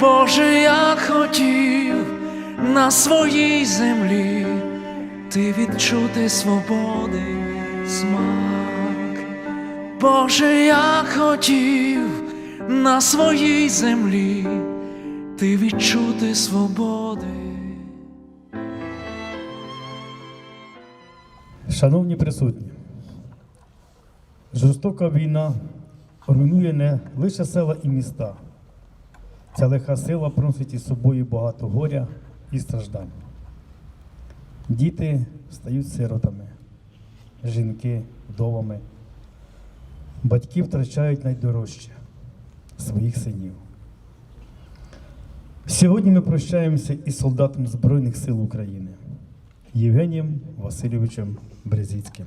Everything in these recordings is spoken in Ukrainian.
Боже, я хотів на своїй землі ти відчути свободи смак. Боже, я хотів на своїй землі ти відчути свободи. Шановні присутні, жорстока війна руйнує не лише села і міста. Ця лиха сила приносить із собою багато горя і страждань. Діти стають сиротами, жінки вдовами, батьки втрачають найдорожче своїх синів. Сьогодні ми прощаємося із солдатом Збройних сил України Євгенієм Васильовичем Брезіцьким.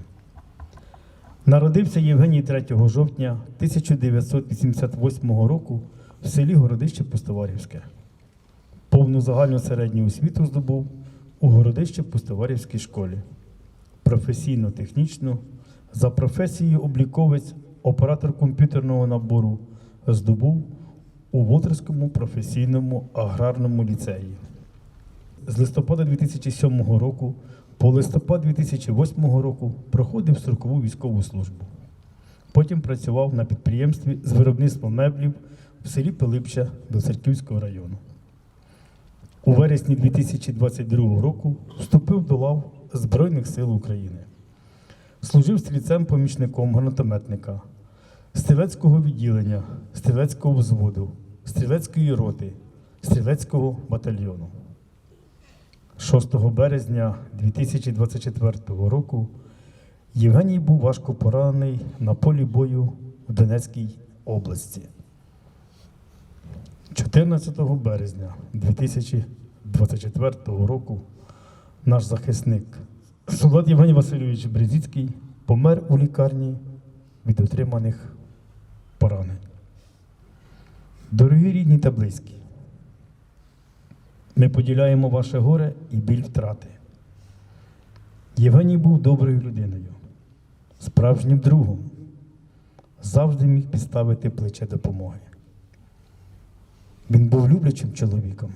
Народився Євгеній 3 жовтня 1988 року в селі Городище Пустоварівське. Повну загальну середню освіту здобув у Городище Пустоварівській школі. Професійно-технічну за професією обліковець, оператор комп'ютерного набору здобув у Волтерському професійному аграрному ліцеї. З листопада 2007 року по листопад 2008 року проходив строкову військову службу. Потім працював на підприємстві з виробництва меблів в селі Пилипча Білоцерківського району. У вересні 2022 року вступив до лав Збройних сил України. Служив стрільцем помічником гранатометника, стрілецького відділення, стрілецького взводу, стрілецької роти, стрілецького батальйону. 6 березня 2024 року Євгеній був важко поранений на полі бою в Донецькій області. 14 березня 2024 року наш захисник, солдат Євгеній Васильович Брезіцький, помер у лікарні від отриманих поранень. Дорогі рідні та близькі, ми поділяємо ваше горе і біль втрати. Євгеній був доброю людиною, справжнім другом, завжди міг підставити плече допомоги. Він був люблячим чоловіком,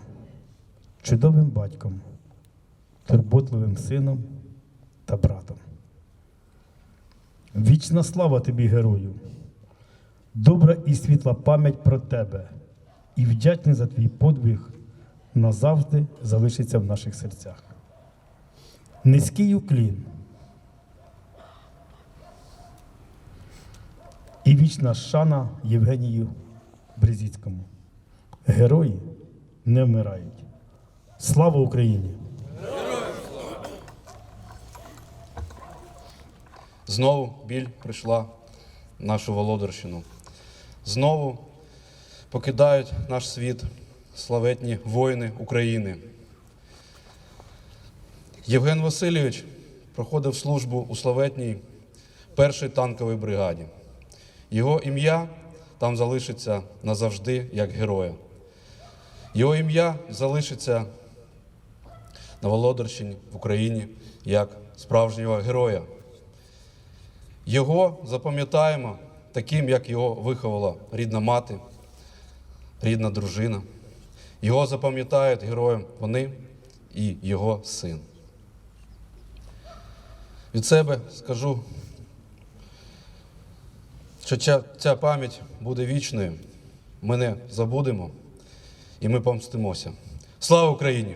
чудовим батьком, турботливим сином та братом. Вічна слава тобі, герою! Добра і світла пам'ять про тебе і вдячний за твій подвиг назавжди залишиться в наших серцях. Низький уклін і вічна шана Євгенію Брезіцькому. Герої не вмирають. Слава Україні! Знову біль прийшла в нашу Володарщину. Знову покидають наш світ славетні воїни України. Євген Васильович проходив службу у славетній першій танковій бригаді. Його ім'я там залишиться назавжди як героя. Його ім'я залишиться на Володарщині в Україні як справжнього героя. Його запам'ятаємо таким, як його виховала рідна мати, рідна дружина. Його запам'ятають героєм вони і його син. Від себе скажу, що ця, пам'ять буде вічною. Ми не забудемо і ми помстимося. Слава Україні!